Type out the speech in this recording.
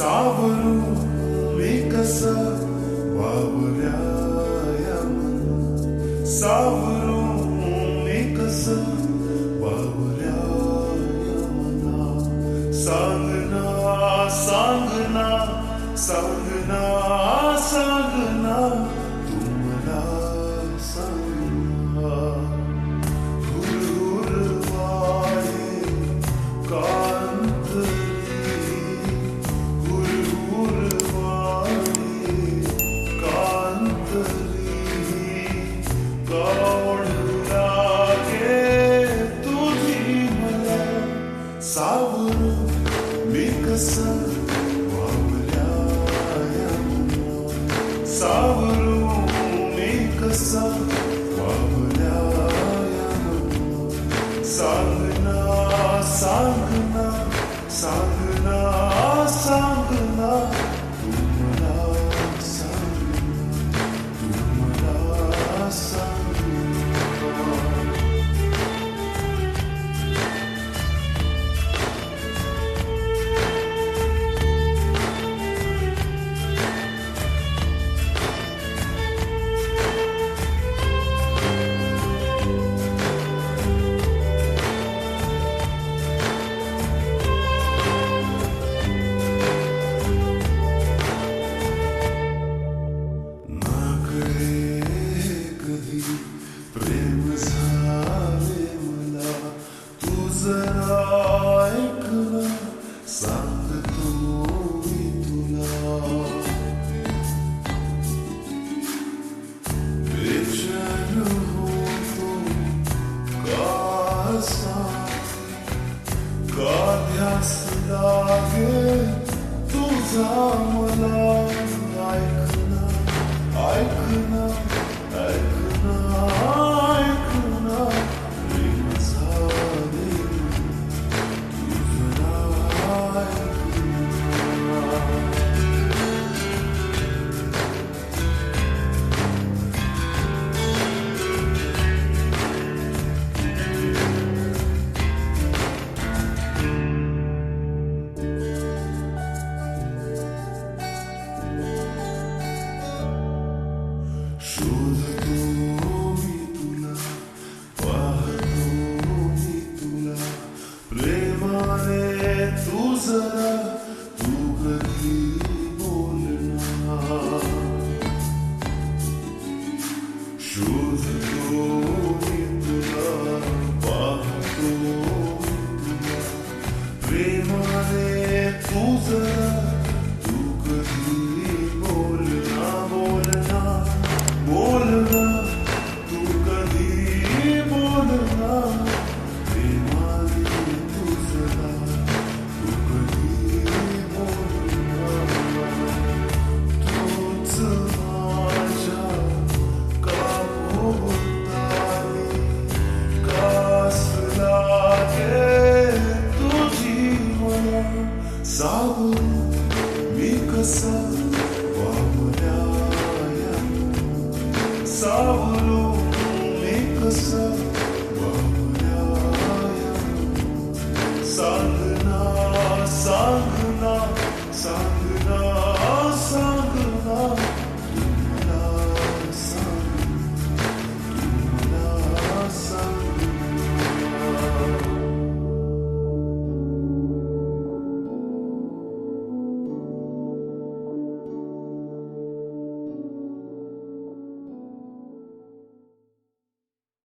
सावरू मी कसा बाबऱ्या सावरू मी कसा बाबऱ्या सांगना सांगना सांगना सांगना. Sağına, sağına, sağına sol 负责。Zabıt bir kasap